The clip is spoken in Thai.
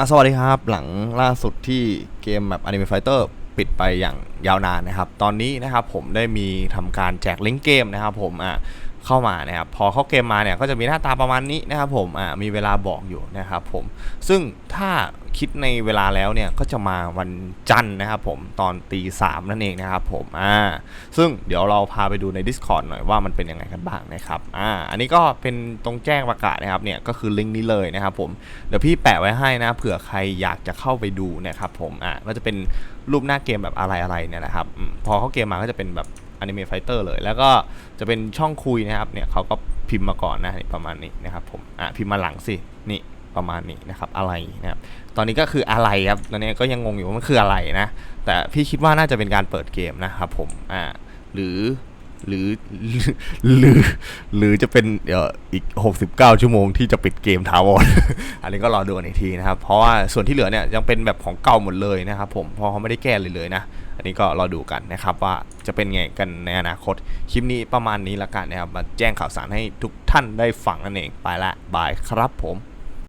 อะสวัสดีครับ หลังล่าสุดที่เกมแบบ Anime Fighter ปิดไปอย่างยาวนานนะครับ ตอนนี้นะครับผมได้มีทำการแจกลิงก์เกมนะครับผมอะ เข้ามานะครับพอเข้าเกมมาเนี่ยก็จะมีหน้าตาประมาณนี้นะครับผมอะมีเวลาบอกอยู่นะครับผมซึ่งถ้าคิดในเวลาแล้วเนี่ยก็จะมาวันจันทร์นะครับผมตอนตีสามนั่นเองนะครับผมอ่าซึ่งเดี๋ยวเราพาไปดูใน Discord หน่อยว่ามันเป็นยังไงกันบ้างนะครับอ่าอันนี้ก็เป็นตรงแจ้งประกาศนะครับเนี่ยก็คือลิงก์นี้เลยนะครับผมเดี๋ยวพี่แปะไว้ให้นะเผื่อใครอยากจะเข้าไปดูนะครับผมอะก็จะเป็นรูปหน้าเกมแบบอะไรอะไรเนี่ยนะครับพอเข้าเกมมาก็จะเป็นแบบ อนิเมะไฟเตอร์เลย แล้วก็จะเป็นช่องคุยนะครับเนี่ยเขาก็พิมพ์มาก่อนนะนประมาณนี้นะครับผมอะพิมพ์มาหลังสินี่ประมาณนี้นะครับอะไรนะครับตอนนี้ก็คืออะไรครับตอนนี้ก็ยังงงอยู่ว่ามันคืออะไรนะแต่พี่คิดว่าน่าจะเป็นการเปิดเกมนะครับผมอ่าหรือ หรือหรือหรือจะเป็นเอ่ออีก 69 ชั่วโมงที่จะปิดเกมถาวรอันนี้ก็รอดูกันอีกทีนะครับ เพราะว่าส่วนที่เหลือเนี่ยยังเป็นแบบของเก่าหมดเลยนะครับผมเพราะเขาไม่ได้แก้เลยเลยนะ อันนี้ก็รอดูกันนะครับว่าจะเป็นไงกันในอนาคต คลิปนี้ประมาณนี้ละกันนะครับมาแจ้งข่าวสารให้ทุกท่านได้ฟังนั่นเองไปละบายครับผม